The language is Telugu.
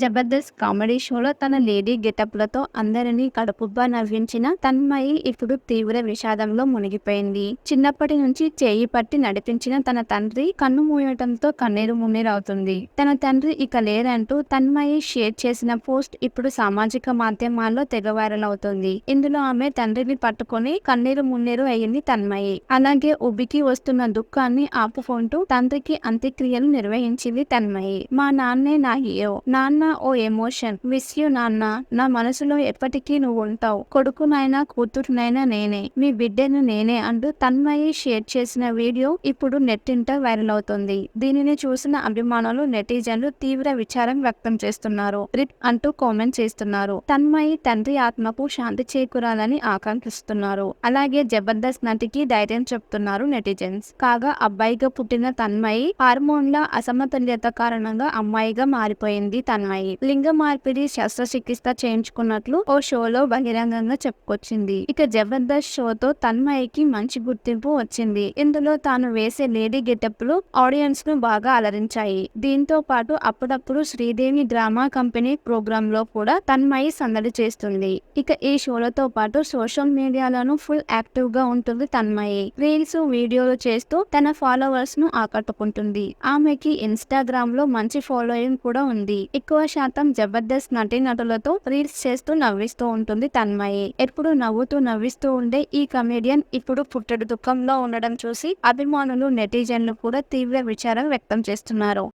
జబర్దస్త్ కామెడీ షోలో తన లేడీ గెటప్లతో అందరినీ కడుపుబ్బా నవ్వించిన తన్మయి ఇప్పుడు తీవ్ర విషాదంలో మునిగిపోయింది. చిన్నప్పటి నుంచి చేయి పట్టి నడిపించిన తన తండ్రి కన్ను మూయటంతో కన్నీరు మున్నీరవుతుంది. తన తండ్రి ఇక లేరంటూ తన్మయి షేర్ చేసిన పోస్ట్ ఇప్పుడు సామాజిక మాధ్యమాల్లో తెగ వైరల్ అవుతుంది. ఇందులో ఆమె తండ్రిని పట్టుకొని కన్నీరు మున్నీరు అయ్యింది తన్మయి. అలాగే ఉబికి వస్తున్న దుఃఖాన్ని ఆపుకుంటూ తండ్రికి అంత్యక్రియలు నిర్వహించింది తన్మయి. మా నాన్నే నా హీరో నాన్న ఓ ఎమోషన్. మిస్ యూ నాన్న నా మనసులో ఎప్పటికీ నువ్వు ఉంటావు కొడుకునైనా కూతురునైనా నేనే. మీ బిడ్డను నేనే అంటూ తన్మయి షేర్ చేసిన వీడియో ఇప్పుడు నెట్టింట వైరల్ అవుతుంది. దీనిని చూసిన అభిమానులు నెటిజన్లు తీవ్ర విచారం వ్యక్తం చేస్తున్నారు. రిప్ అంటూ కామెంట్ చేస్తున్నారు. తన్మయి తండ్రి ఆత్మకు శాంతి చేకూరాలని ఆకాంక్షిస్తున్నారు. అలాగే జబర్దస్త్ నటికి ధైర్యం చెప్తున్నారు నెటిజన్స్. కాగా అబ్బాయిగా పుట్టిన తన్మయి హార్మోన్ల అసమతుల్యత కారణంగా అమ్మాయిగా మారిపోయింది తన్మయి. లింగ మార్పిడి శస్త్రచికిత్స చేయించుకున్నట్లు ఓ షోలో బహిరంగంగా చెప్పుకొచ్చింది. ఇక జబర్దస్త్ షోతో తన్మయికి మంచి గుర్తింపు వచ్చింది. ఇందులో తాను వేసే లేడీ గెటప్లు ఆడియన్స్ను బాగా అలరించాయి. దీంతో పాటు అప్పుడప్పుడు శ్రీదేవి డ్రామా కంపెనీ ప్రోగ్రామ్లో కూడా తన్మయి సందడి చేస్తుంది. ఇక ఈ షోలతో పాటు సోషల్ మీడియాలోనూ ఫుల్ యాక్టివ్గా ఉంటుంది తన్మయి రీల్స్ వీడియోలు చేస్తూ తన ఫాలోవర్స్ను ఆకట్టుకుంటుంది. ఆమెకి ఇన్స్టాగ్రామ్లో మంచి ఫాలోయింగ్ కూడా ఉంది. ఎక్కువ శాతం జబర్దస్త్ నటీ నటులతో రీల్స్ చేస్తూ నవ్విస్తూ ఉంటుంది తన్మయి. ఎప్పుడు నవ్వుతూ నవ్విస్తూ ఉండే ఈ కమేడియన్ ఇప్పుడు పుట్టడు దుఃఖంలో ఉండడం చూసి అభిమానులు నెటిజన్లు కూడా తీవ్ర విచారం వ్యక్తం చేస్తున్నారు.